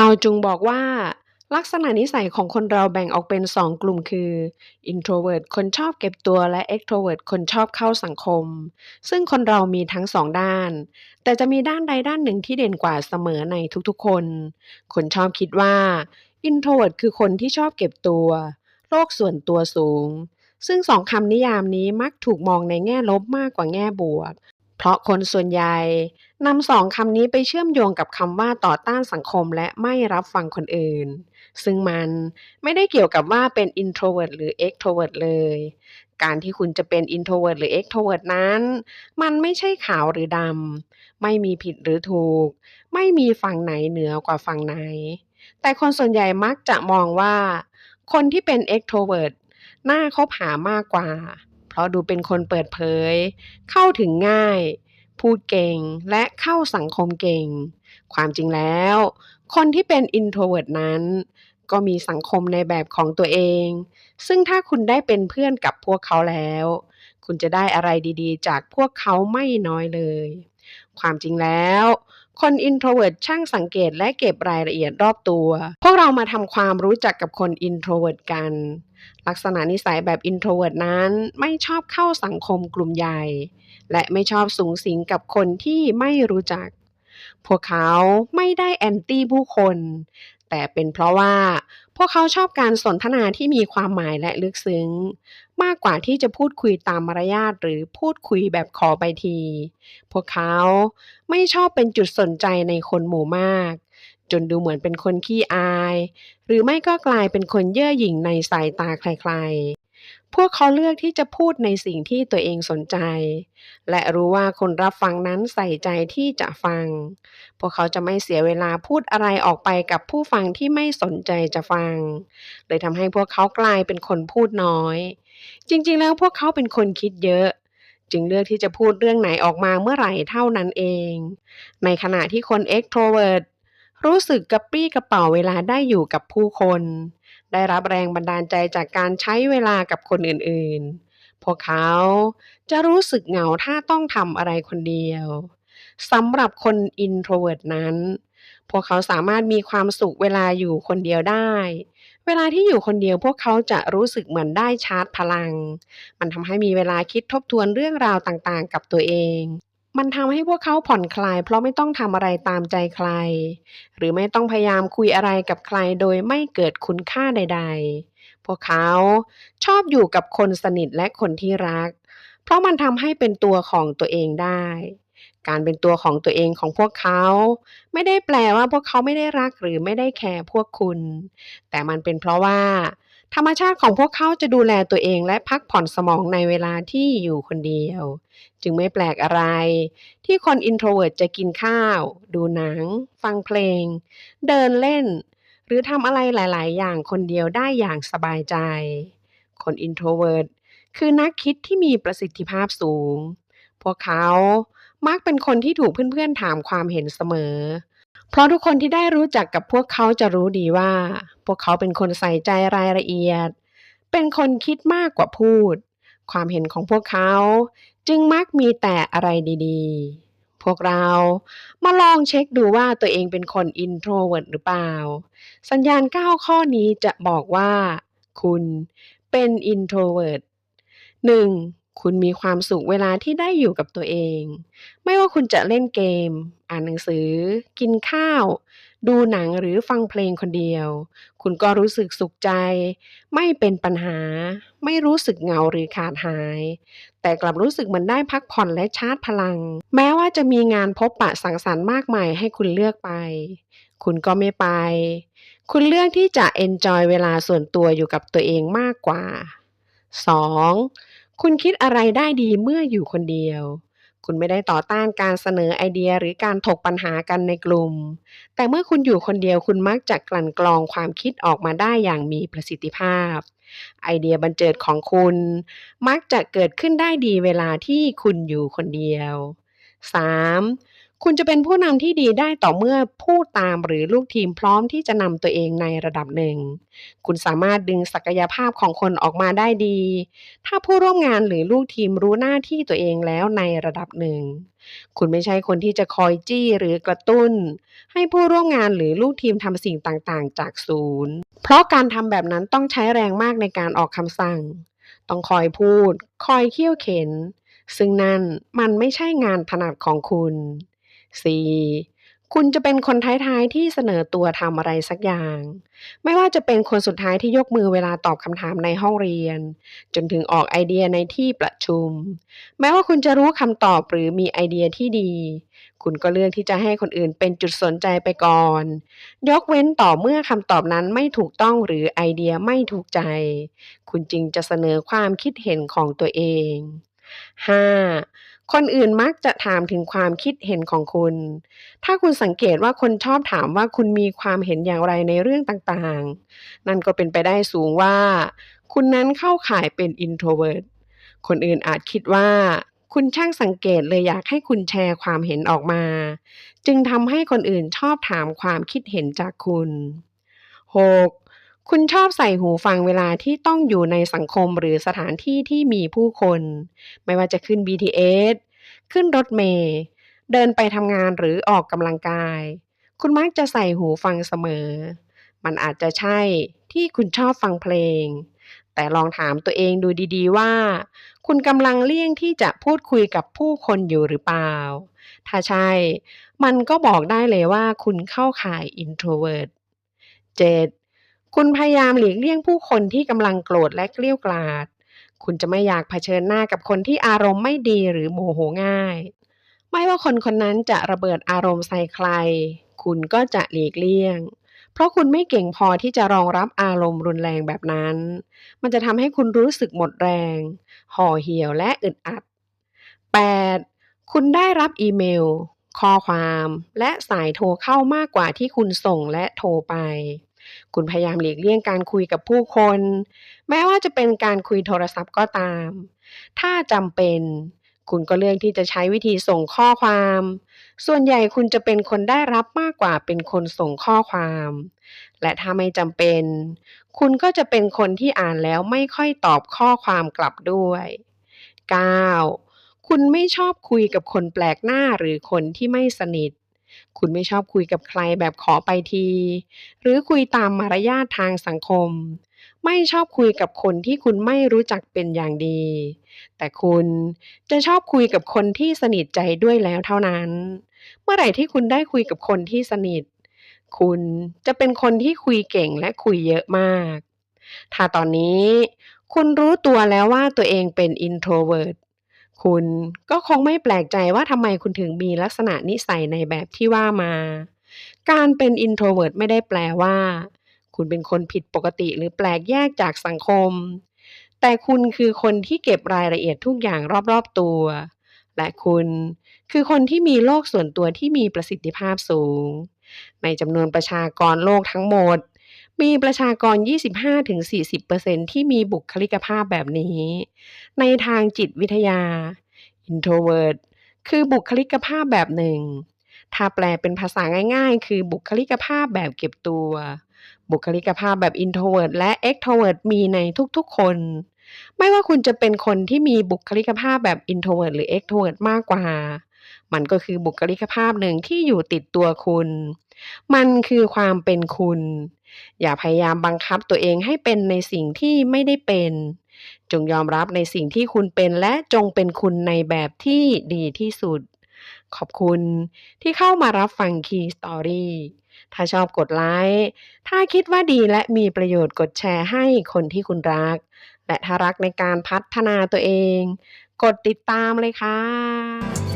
ข่าวจุงบอกว่า ลักษณะนิสัยของคนเราแบ่งออกเป็น 2 กลุ่มคือ introvert คนชอบเก็บตัวและ extrovert คนชอบเข้าสังคม ซึ่งคนเรามีทั้ง2ด้าน แต่จะมีด้านใดด้านหนึ่งที่เด่นกว่าเสมอในทุกๆคน คนชอบคิดว่า introvert คือคนที่ชอบเก็บตัว โลกส่วนตัวสูง ซึ่งสองคำนิยามนี้มักถูกมองในแง่ลบมากกว่าแง่บวก เพราะคนส่วนใหญ่นำสองคำนี้ไปเชื่อมโยงกับคำว่าต่อต้านสังคมและไม่รับฟังคนอื่น ซึ่งมันไม่ได้เกี่ยวกับว่าเป็น introvert หรือ extrovert เลย การที่คุณจะเป็น introvert หรือ extrovert นั้น มันไม่ใช่ขาวหรือดำ ไม่มีผิดหรือถูก ไม่มีฝั่งไหนเหนือกว่าฝั่งไหน แต่คนส่วนใหญ่มักจะมองว่า คนที่เป็น extrovert น่าคบหามากกว่า เพราะดูเป็นคนเปิดเผย เข้าถึงง่าย พูดเก่งและเข้าสังคมเก่ง ความจริงแล้ว คนที่เป็น introvert นั้น ก็มีสังคมในแบบของตัวเอง ซึ่งถ้าคุณได้เป็นเพื่อนกับพวกเขาแล้ว คุณจะได้อะไรดีๆ จากพวกเขาไม่น้อยเลย ความจริงแล้ว คนอินโทรเวิร์ตช่างสังเกตและเก็บรายละเอียดรอบตัว พวกเรามาทำความรู้จักกับคนอินโทรเวิร์ตกัน ลักษณะนิสัยแบบอินโทรเวิร์ตนั้นไม่ชอบเข้าสังคมกลุ่มใหญ่ และไม่ชอบสูงสิงกับคนที่ไม่รู้จักพวกเขาไม่ได้แอนตี้ผู้คน แต่เป็นเพราะว่าพวกเขาชอบการสนทนาที่มีความหมายและลึกซึ้ง มากกว่าที่จะพูดคุยตามมารยาทหรือพูดคุยแบบขอไปที พวกเขาไม่ชอบเป็นจุดสนใจในคนหมู่มาก จนดูเหมือนเป็นคนขี้อาย หรือไม่ก็กลายเป็นคนเย่อหยิ่งในสายตาใครๆ พวกเขาเลือกที่จะพูดในสิ่งที่ตัวเองสนใจ และรู้ว่าคนรับฟังนั้นใส่ใจที่จะฟัง พวกเขาจะไม่เสียเวลาพูดอะไรออกไปกับผู้ฟังที่ไม่สนใจจะฟัง เลยทำให้พวกเขากลายเป็นคนพูดน้อย จริงๆ แล้วพวกเขาเป็นคนคิดเยอะ จึงเลือกที่จะพูดเรื่องไหนออกมาเมื่อไหร่เท่านั้นเอง ในขณะที่คน extrovert รู้สึกกระปรี้กระเป๋าเวลาได้อยู่กับผู้คน ได้รับแรงบันดาลใจจากการใช้เวลากับคนอื่นๆ พวกเขาจะรู้สึกเหงาถ้าต้องทำอะไรคนเดียวสำหรับคน introvert นั้น พวกเขาสามารถมีความสุขเวลาอยู่คนเดียวได้ เวลาที่อยู่คนเดียวพวกเขาจะรู้สึกเหมือนได้ชาร์จพลัง มันทำให้มีเวลาคิดทบทวนเรื่องราวต่างๆ กับตัวเอง มันทำให้พวกเขาผ่อนคลาย เพราะไม่ต้องทำอะไรตามใจใคร หรือไม่ต้องพยายามคุยอะไรกับใครโดยไม่เกิดคุณค่าใด ๆ พวกเขาชอบอยู่กับคนสนิทและคนที่รัก เพราะมันทำให้เป็นตัวของตัวเองได้ การเป็นตัวของตัวเองของพวกเขา ไม่ได้แปลว่าพวกเขาไม่ได้รักหรือไม่ได้แคร์พวกคุณ แต่มันเป็นเพราะว่า ธรรมชาติของพวกเขาจะดูแลตัวเองและพักผ่อนสมองในเวลาที่อยู่คนเดียว จึงไม่แปลกอะไร ที่คน introvert จะกินข้าว ดูหนัง ฟังเพลง เดินเล่น หรือทำอะไรหลาย ๆ อย่างคนเดียวได้อย่างสบายใจ คน introvert คือนักคิดที่มีประสิทธิภาพสูง พวกเขา มักเป็นคนที่ถูกเพื่อนๆถามความเห็นเสมอ เพราะทุกคนที่ได้รู้จักกับพวกเขาจะรู้ดีว่า พวกเขาเป็นคนใส่ใจรายละเอียด เป็นคนคิดมากกว่าพูด ความเห็นของพวกเขา จึงมักมีแต่อะไรดีๆ พวกเรามาลองเช็คดูว่าตัวเองเป็นคน introvert หรือเปล่า สัญญาณ 9 ข้อนี้จะบอกว่า คุณเป็น introvert 1. คุณมีความสุขเวลาที่ได้อยู่กับตัวเอง ไม่ว่าคุณจะเล่นเกม อ่านหนังสือ กินข้าว ดูหนังหรือฟังเพลงคนเดียว คุณก็รู้สึกสุขใจ ไม่เป็นปัญหา ไม่รู้สึกเหงาหรือขาดหาย แต่กลับรู้สึกเหมือนได้พักผ่อนและชาร์จพลัง แม้ว่าจะมีงานพบปะสังสรรค์มากมายให้คุณเลือกไป คุณก็ไม่ไป คุณเลือกที่จะ enjoy เวลาส่วนตัวอยู่กับตัวเองมากกว่า 2. คุณคิดอะไรได้ดีเมื่ออยู่คนเดียว คุณไม่ได้ต่อต้านการเสนอไอเดียหรือการถกปัญหากันในกลุ่ม แต่เมื่อคุณอยู่คนเดียวคุณมักจะกลั่นกรองความคิดออกมาได้อย่างมีประสิทธิภาพ ไอเดียบันเจิดของคุณ มักจะเกิดขึ้นได้ดีเวลาที่คุณอยู่คนเดียว 3. คุณจะเป็นผู้นำที่ดีได้ต่อเมื่อผู้ตามหรือลูกทีมพร้อมที่จะนำตัวเองในระดับหนึ่ง คุณสามารถดึงศักยภาพของคนออกมาได้ดี ถ้าผู้ร่วมงานหรือลูกทีมรู้หน้าที่ตัวเองแล้วในระดับหนึ่ง คุณไม่ใช่คนที่จะคอยจี้หรือกระตุ้น ให้ผู้ร่วมงานหรือลูกทีมทำสิ่งต่างๆ จากศูนย์ เพราะการทำแบบนั้นต้องใช้แรงมากในการออกคำสั่ง ต้องคอยพูด คอยเคี่ยวเข็น ซึ่งนั่นมันไม่ใช่งานถนัดของคุณ 4. คุณจะเป็นคนท้ายๆที่เสนอตัวทำอะไรสักอย่าง ไม่ว่าจะเป็นคนสุดท้ายที่ยกมือเวลาตอบคำถามในห้องเรียน จนถึงออกไอเดียในที่ประชุม แม้ว่าคุณจะรู้คำตอบหรือมีไอเดียที่ดี คุณก็เลือกที่จะให้คนอื่นเป็นจุดสนใจไปก่อน ยกเว้นต่อเมื่อคำตอบนั้นไม่ถูกต้องหรือไอเดียไม่ถูกใจ คุณจึงจะเสนอความคิดเห็นของตัวเอง 5. คนอื่นมักจะถามถึงความคิดเห็นของคุณ ถ้าคุณสังเกตว่าคนชอบถามว่าคุณมีความเห็นอย่างไรในเรื่องต่างๆ นั่นก็เป็นไปได้สูงว่า คุณนั้นเข้าข่ายเป็น introvert คนอื่นอาจคิดว่า คุณช่างสังเกตเลยอยากให้คุณแชร์ความเห็นออกมา จึงทำให้คนอื่นชอบถามความคิดเห็นจากคุณ 6. คุณชอบใส่หูฟังเวลาที่ต้องอยู่ในสังคมหรือสถานที่ที่มีผู้คน ไม่ว่าจะขึ้น BTS ขึ้นรถเมล์เดินไปทำงานหรือออกกำลังกาย คุณมักจะใส่หูฟังเสมอ มันอาจจะใช่ที่คุณชอบฟังเพลง แต่ลองถามตัวเองดูดีๆว่า คุณกำลังเลี่ยงที่จะพูดคุยกับผู้คนอยู่หรือเปล่า ถ้าใช่ มันก็บอกได้เลยว่าคุณเข้าข่าย introvert 7. คุณพยายามหลีกเลี่ยงผู้คนที่กำลังโกรธและเกลี้ยกล่อดคุณจะไม่อยากเผชิญหน้ากับคนที่อารมณ์ไม่ดีหรือโมโหง่าย ไม่ว่าคนคนนั้นจะระเบิดอารมณ์ใส่ใคร คุณก็จะหลีกเลี่ยง เพราะคุณไม่เก่งพอที่จะรองรับอารมณ์รุนแรงแบบนั้น มันจะทำให้คุณรู้สึกหมดแรง ห่อเหี่ยวและอึดอัด 8. คุณได้รับอีเมล ข้อความ และสายโทรเข้ามากกว่าที่คุณส่งและโทรไป คุณพยายามหลีกเลี่ยงการคุยกับผู้คน แม้ว่าจะเป็นการคุยโทรศัพท์ก็ตาม ถ้าจำเป็น คุณก็เลือกที่จะใช้วิธีส่งข้อความ ส่วนใหญ่คุณจะเป็นคนได้รับมากกว่าเป็นคนส่งข้อความ และถ้าไม่จำเป็น คุณก็จะเป็นคนที่อ่านแล้วไม่ค่อยตอบข้อความกลับด้วย 9. คุณไม่ชอบคุยกับคนแปลกหน้าหรือคนที่ไม่สนิท คุณไม่ชอบคุยกับใครแบบขอไปที หรือคุยตามมารยาททางสังคม ไม่ชอบคุยกับคนที่คุณไม่รู้จักเป็นอย่างดี แต่คุณจะชอบคุยกับคนที่สนิทใจด้วยแล้วเท่านั้น เมื่อไหร่ที่คุณได้คุยกับคนที่สนิท คุณจะเป็นคนที่คุยเก่งและคุยเยอะมาก ถ้าตอนนี้คุณรู้ตัวแล้วว่าตัวเองเป็น introvert คุณก็คงไม่แปลกใจว่าทำไมคุณถึงมีลักษณะนิสัยในแบบที่ว่ามา การเป็น introvert ไม่ได้แปลว่า คุณเป็นคนผิดปกติหรือแปลกแยกจากสังคม แต่คุณคือคนที่เก็บรายละเอียดทุกอย่างรอบๆตัว และคุณคือคนที่มีโลกส่วนตัวที่มีประสิทธิภาพสูง ในจำนวนประชากรโลกทั้งหมด มีประชากร 25-40%ที่มีบุคลิกภาพแบบนี้ ในทางจิตวิทยา introvert คือบุคลิกภาพแบบหนึ่ง ถ้าแปลเป็นภาษาง่ายๆ คือบุคลิกภาพแบบเก็บตัว บุคลิกภาพแบบ introvert และ extrovert มีในทุกๆ คน ไม่ว่าคุณจะเป็นคนที่มีบุคลิกภาพแบบ introvert หรือ extrovert มากกว่า มันก็คือบุคลิกภาพหนึ่งที่อยู่ติดตัวคุณ มันคือความเป็นคุณ อย่าพยายามบังคับตัวเองให้เป็นในสิ่งที่ไม่ได้เป็น จงยอมรับในสิ่งที่คุณเป็นและจงเป็นคุณในแบบที่ดีที่สุด ขอบคุณที่เข้ามารับฟัง Key Story ถ้าชอบกดไลค์ ถ้าคิดว่าดีและมีประโยชน์กดแชร์ให้คนที่คุณรัก และถ้ารักในการพัฒนาตัวเอง กดติดตามเลยค่ะ